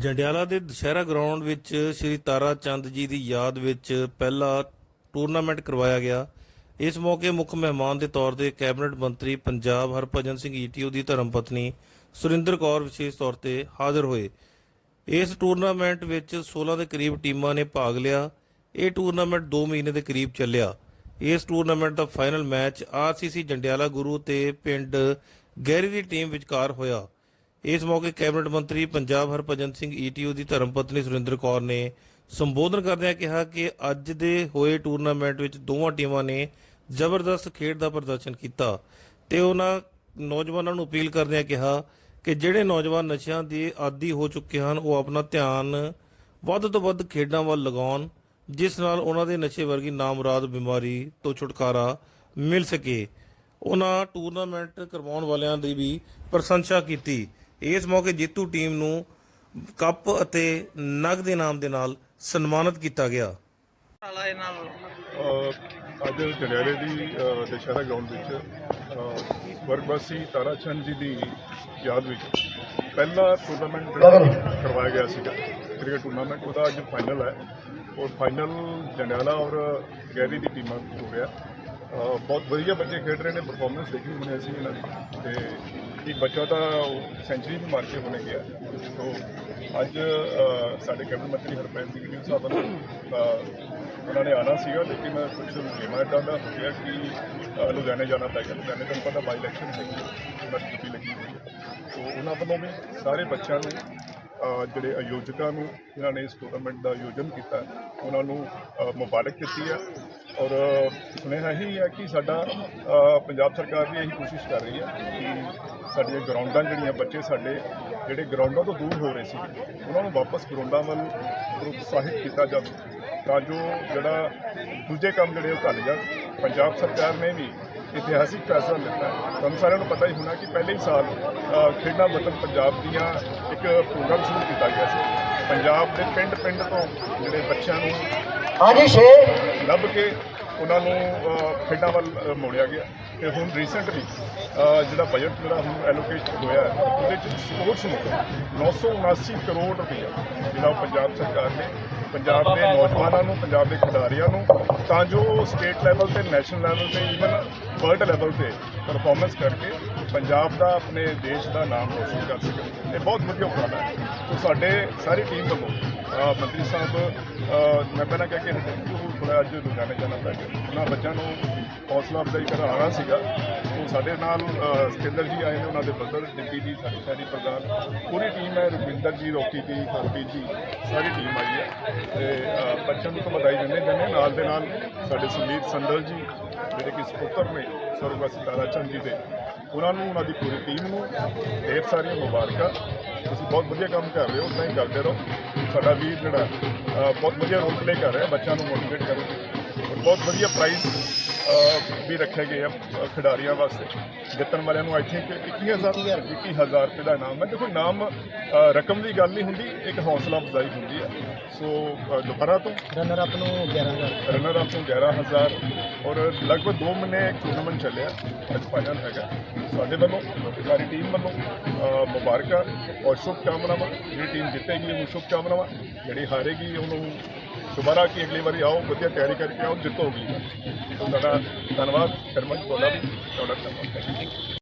ਜੰਡਿਆਲਾ ਦੇ ਦੁਸ਼ਹਿਰਾ ਗਰਾਊਂਡ ਵਿੱਚ ਸ੍ਰੀ ਤਾਰਾ ਚੰਦ ਜੀ ਦੀ ਯਾਦ ਵਿੱਚ ਪਹਿਲਾ ਟੂਰਨਾਮੈਂਟ ਕਰਵਾਇਆ ਗਿਆ। ਇਸ ਮੌਕੇ ਮੁੱਖ ਮਹਿਮਾਨ ਦੇ ਤੌਰ ਤੇ ਕੈਬਨਿਟ ਮੰਤਰੀ ਪੰਜਾਬ ਹਰਭਜਨ ਸਿੰਘ ਈਟੀਓ ਦੀ ਧਰਮ ਪਤਨੀ ਸੁਰਿੰਦਰ ਕੌਰ ਵਿਸ਼ੇਸ਼ ਤੌਰ ਤੇ ਹਾਜ਼ਰ ਹੋਏ। ਇਸ ਟੂਰਨਾਮੈਂਟ ਵਿੱਚ 16 ਦੇ ਕਰੀਬ ਟੀਮਾਂ ਨੇ ਭਾਗ ਲਿਆ। ਇਹ ਟੂਰਨਾਮੈਂਟ 2 ਮਹੀਨੇ ਦੇ ਕਰੀਬ ਚੱਲਿਆ। ਇਸ ਟੂਰਨਾਮੈਂਟ ਦਾ final match RCC Jandiala Guru ਤੇ ਪਿੰਡ ਗਹਿਰੀ ਦੀ ਟੀਮ ਵਿਚਕਾਰ ਹੋਇਆ। ਇਸ ਮੌਕੇ ਕੈਬਨਿਟ ਮੰਤਰੀ ਪੰਜਾਬ ਹਰਭਜਨ ਸਿੰਘ ਈਟੀਓ ਦੀ ਧਰਮਪਤਨੀ ਸੁਰਿੰਦਰ ਕੌਰ ਨੇ ਸੰਬੋਧਨ ਕਰਦਿਆਂ ਕਿਹਾ ਕਿ ਅੱਜ ਦੇ ਹੋਏ ਟੂਰਨਾਮੈਂਟ ਵਿੱਚ ਦੋਵਾਂ ਟੀਮਾਂ ਨੇ ਜ਼ਬਰਦਸਤ ਖੇਡ ਦਾ ਪ੍ਰਦਰਸ਼ਨ ਕੀਤਾ ਤੇ ਉਹਨਾਂ ਨੌਜਵਾਨਾਂ ਨੂੰ ਅਪੀਲ ਕਰਦਿਆਂ ਕਿਹਾ ਕਿ ਜਿਹੜੇ ਨੌਜਵਾਨ ਨਸ਼ਿਆਂ ਦੇ ਆਦੀ ਹੋ ਚੁੱਕੇ ਹਨ, ਉਹ ਆਪਣਾ ਧਿਆਨ ਵੱਧ ਤੋਂ ਵੱਧ ਖੇਡਾਂ ਵੱਲ ਲਗਾਉਣ, ਜਿਸ ਨਾਲ ਉਹਨਾਂ ਦੇ ਨਸ਼ੇ ਵਰਗੀ ਨਾਮੁਰਾਦ ਬਿਮਾਰੀ ਤੋਂ ਛੁਟਕਾਰਾ ਮਿਲ ਸਕੇ। ਉਹਨਾਂ ਟੂਰਨਾਮੈਂਟ ਕਰਵਾਉਣ ਵਾਲਿਆਂ ਦੀ ਵੀ ਪ੍ਰਸ਼ੰਸਾ ਕੀਤੀ। ਇਸ ਮੌਕੇ ਜੇਤੂ ਟੀਮ ਨੂੰ ਕੱਪ ਅਤੇ ਨਗਦ ਇਨਾਮ ਦੇ ਨਾਲ ਸਨਮਾਨਿਤ ਕੀਤਾ ਗਿਆ। ਵਾਲਾ ਇਹਨਾਂ ਨੂੰ ਅਹ ਅੱਜ ਜਲਿਆਲੇ ਦੀ ਅਹ ਦੁਸ਼ਹਿਰਾ ਗਰਾਊਂਡ ਵਿੱਚ ਅਹ ਸਵਰਗਵਾਸੀ ਤਾਰਾ ਚੰਦ ਜੀ ਦੀ ਯਾਦ ਵਿੱਚ ਪਹਿਲਾ ਟੂਰਨਾਮੈਂਟ ਜਿਹੜਾ ਕਰਵਾਇਆ ਗਿਆ ਸੀਗਾ ਕ੍ਰਿਕਟ ਟੂਰਨਾਮੈਂਟ ਉਹਦਾ ਅੱਜ ਫਾਈਨਲ ਹੈ। ਔਰ ਫਾਈਨਲ ਜੰਡਿਆਲਾ ਔਰ ਗੈਰੀ ਦੀ ਟੀਮਾਂ ਹੋ ਗਿਆ ਅਹ ਬਹੁਤ ਵਧੀਆ ਬੱਚੇ ਖੇਡ ਰਹੇ ਨੇ ਪਰਫਾਰਮੈਂਸ ਦੇਖੀ ਹੁਣੇ ਅਸੀਂ ਇਹਨਾਂ ਦੀ। ਤੇ ਇੱਕ ਬੱਚਾ ਤਾਂ ਸੈਂਚਰੀ ਵੀ ਮਾਰ ਕੇ ਹੁਣੇ ਗਿਆ। ਸੋ ਅੱਜ ਸਾਡੇ ਕੈਬਨਿਟ ਮੰਤਰੀ ਹਰਪ੍ਰੀਤ ਸਿੰਘ ਜੀ ਸਾਹਿਬ ਨੂੰ ਉਹਨਾਂ ਨੇ ਆਣਾ ਸੀਗਾ ਲੇਕਿਨ ਕੁਝ ਗੇਮਾਂ ਇੱਦਾਂ ਦਾ ਹੋ ਗਿਆ ਕਿ ਅਹ, ਲੁਧਿਆਣੇ ਜਾਣਾ ਪੈ ਗਿਆ। ਲੁਧਿਆਣੇ ਤੁਹਾਨੂੰ ਪਤਾ ਬਾਈ ਇਲੈਕਸ਼ਨ ਹੈਗੀ ਹੈ ਉਹਨਾਂ ਦੀ ਡਿਊਟੀ ਲੱਗੀ ਹੋਈ ਹੈ। ਸੋ ਉਹਨਾਂ ਵੱਲੋਂ ਵੀ ਸਾਰੇ ਬੱਚਿਆਂ ਨੂੰ ਜਿਹੜੇ ਆਯੋਜਕਾਂ ਨੂੰ ਜਿਨ੍ਹਾਂ ਨੇ ਇਸ ਟੂਰਨਾਮੈਂਟ ਦਾ ਆਯੋਜਨ ਕੀਤਾ ਉਹਨਾਂ ਨੂੰ ਮੁਬਾਰਕ ਦਿੱਤੀ ਹੈ। ਔਰ ਸੁਨੇਹਾ ਹੀ ਹੈ ਕਿ ਸਾਡਾ ਪੰਜਾਬ ਸਰਕਾਰ ਵੀ ਇਹੀ ਕੋਸ਼ਿਸ਼ ਕਰ ਰਹੀ ਹੈ ਕਿ ਸਾਡੀਆਂ ਗਰਾਊਂਡਾਂ ਜਿਹੜੀਆਂ ਬੱਚੇ ਸਾਡੇ ਜਿਹੜੇ ਗਰਾਊਂਡਾਂ ਤੋਂ ਦੂਰ ਹੋ ਰਹੇ ਸੀ, ਉਹਨਾਂ ਨੂੰ ਵਾਪਸ ਗਰਾਊਂਡਾਂ ਵੱਲ ਪ੍ਰੋਤਸਾਹਿਤ ਕੀਤਾ ਜਾਵੇ ਤਾਂ ਜੋ ਜਿਹੜਾ ਦੂਜੇ ਕੰਮ ਜਿਹੜੇ ਉਹ ਘੱਟ ਜਾਣ। ਪੰਜਾਬ ਸਰਕਾਰ ਨੇ ਵੀ ਇਤਿਹਾਸਿਕ ਫੈਸਲਾ ਲਿੱਤਾ ਤੁਹਾਨੂੰ ਸਾਰਿਆਂ ਨੂੰ ਪਤਾ ਹੀ ਹੋਣਾ ਕਿ ਪਹਿਲੇ ਹੀ ਸਾਲ ਖੇਡਾਂ ਵਤਨ ਪੰਜਾਬ ਦੀਆਂ ਇੱਕ ਪ੍ਰੋਗਰਾਮ ਸ਼ੁਰੂ ਕੀਤਾ ਗਿਆ ਸੀ। ਪੰਜਾਬ ਦੇ ਪਿੰਡ ਪਿੰਡ ਤੋਂ ਜਿਹੜੇ ਬੱਚਿਆਂ ਨੂੰ ਹਾਂਜੀ ਛੇ। ਲੱਭ ਕੇ ਉਹਨਾਂ ਨੂੰ ਖੇਡਾਂ ਵੱਲ ਮੋੜਿਆ ਗਿਆ। ਤੇ ਹੁਣ ਰੀਸੈਂਟਲੀ ਜਿਹੜਾ ਬਜਟ ਜਿਹੜਾ ਹੁਣ ਐਲੋਕੇਟ ਹੋਇਆ ਹੈ, ਉਹਦੇ ਚ ਸਪੋਰਟਸ ਨੂੰ 979 ਕਰੋੜ ਰੁਪਏ ਜਿਹੜਾ ਪੰਜਾਬ ਸਰਕਾਰ ਨੇ ਪੰਜਾਬ ਦੇ ਨੌਜਵਾਨਾਂ ਨੂੰ ਪੰਜਾਬ ਦੇ ਖਿਡਾਰੀਆਂ ਨੂੰ ਤਾਂ ਜੋ ਸਟੇਟ ਲੈਵਲ ਤੇ ਨੈਸ਼ਨਲ ਲੈਵਲ ਤੇ ਈਵਨ ਵਰਲਡ ਲੈਵਲ ਤੇ ਪਰਫਾਰਮੈਂਸ ਕਰਕੇ ਪੰਜਾਬ ਦਾ ਆਪਣੇ ਦੇਸ਼ ਦਾ ਨਾਮ ਰੋਸ਼ਨ ਕਰ ਸਕਣ। ਇਹ ਬਹੁਤ ਵਧੀਆ ਉਪਰਾਲਾ ਹੈ। ਸੋ ਸਾਡੇ ਸਾਰੀ ਟੀਮ ਵੱਲੋਂ ਮੰਤਰੀ ਸਾਹਿਬ ਮੈਂ ਪਹਿਲਾਂ ਕਹਿ ਕੇ ਹਟਿਆ ਕਿ ਉਹ ਥੋੜਾ ਅੱਜ ਲੁਧਿਆਣੇ ਜਾਣਾ ਪੈ ਗਿਆ ਉਹਨਾਂ ਬੱਚਿਆਂ ਨੂੰ ਹੌਸਲਾ ਅਫਜ਼ਾਈ ਕਰਾਉਣਾ ਸੀਗਾ। ਉਹ ਸਾਡੇ ਨਾਲ ਸਤਿੰਦਰ ਜੀ ਆਏ ਨੇ, ਉਹਨਾਂ ਦੇ ਬਦਲ ਡਿਪਟੀ ਜੀ, ਸਾਡੀ ਸਾਡੀ ਪ੍ਰਧਾਨ। ਪੂਰੀ ਟੀਮ ਹੈ ਰਵਿੰਦਰ ਜੀ, ਰੋਕੀ ਜੀ, ਹਰਪ੍ਰੀਤ ਜੀ, ਸਾਰੀ ਟੀਮ ਆਈ ਹੈ। ਤੇ ਬੱਚਿਆਂ ਨੂੰ ਤਾਂ ਵਧਾਈ ਦਿੰਦੇ ਦਿੰਦੇ ਨਾਲ ਦੇ ਨਾਲ ਸਾਡੇ ਸੰਦੀਪ ਸੰਦਲ ਜੀ, ਜਿਹੜੇ ਕਿ ਸਪੁੱਤਰ ਨੇ ਸਰਵਗਾਸੀ ਤਾਰਾ ਚੰਦ ਜੀ ਦੇ, ਉਹਨਾਂ ਨੂੰ, ਉਹਨਾਂ ਦੀ ਪੂਰੀ ਟੀਮ ਨੂੰ, ਢੇਰ ਸਾਰੀਆਂ ਮੁਬਾਰਕਾਂ। ਤੁਸੀਂ ਬਹੁਤ ਵਧੀਆ ਕੰਮ ਕਰ ਰਹੇ ਹੋ ਉਦਾਂ ਹੀ ਕਰਦੇ ਰਹੋ। ਸਾਡਾ ਵੀਰ ਜਿਹੜਾ ਬਹੁਤ ਵਧੀਆ ਰੋਲ ਪਲੇ ਕਰ ਰਿਹਾ ਬੱਚਿਆਂ ਨੂੰ ਮੋਟੀਵੇਟ ਕਰੋ ਔਰ ਬਹੁਤ ਵਧੀਆ ਪ੍ਰਾਈਜ਼ ਵੀ ਰੱਖੇ ਗਏ ਆ ਖਿਡਾਰੀਆਂ ਵਾਸਤੇ। ਜਿੱਤਣ ਵਾਲਿਆਂ ਨੂੰ ਆਈ ਥਿੰਕ 21000 21000 ਰੁਪਏ। ਦਾ ਇਨਾਮ ਹੈ। ਦੇਖੋ ਇਨਾਮ ਅ, ਰਕਮ ਦੀ ਗੱਲ ਨਹੀਂ ਹੁੰਦੀ ਇੱਕ ਹੌਸਲਾ ਅਫਜ਼ਾਈ ਹੁੰਦੀ ਹੈ। ਸੋ ਦੁਬਾਰਾ ਤੋਂ ਰਨਰ ਅਪ ਨੂੰ 11000 ਰਨਰ ਅਪ ਨੂੰ 11000 ਔਰ ਲਗਭਗ 2 ਮਹੀਨੇ ਟੂਰਨਾਮੈਂਟ ਚੱਲਿਆ ਅੱਜ ਫਾਈਨਲ ਹੈਗਾ। ਸਾਡੇ ਵੱਲੋਂ ਸਾਰੀ ਟੀਮ ਵੱਲੋਂ ਮੁਬਾਰਕਾਂ ਔਰ ਸ਼ੁਭ ਕਾਮਨਾਵਾਂ ਜਿਹੜੀ ਟੀਮ ਜਿੱਤੇਗੀ ਉਹਨੂੰ ਸ਼ੁਭ ਕਾਮਨਾਵਾਂ ਜਿਹੜੀ ਹਾਰੇਗੀ ਉਹਨੂੰ ਦੁਬਾਰਾ ਕਿ ਅਗਲੀ ਵਾਰੀ ਆਓ, ਵਧੀਆ ਤਿਆਰੀ ਕਰਕੇ ਆਓ ਜਿੱਤੋਗੀ ਤੁਹਾਡਾ ਧੰਨਵਾਦ ਸ਼ਰਮਾ ਜੀ ਤੁਹਾਡਾ ਵੀ, ਤੁਹਾਡਾ ਧੰਨਵਾਦ।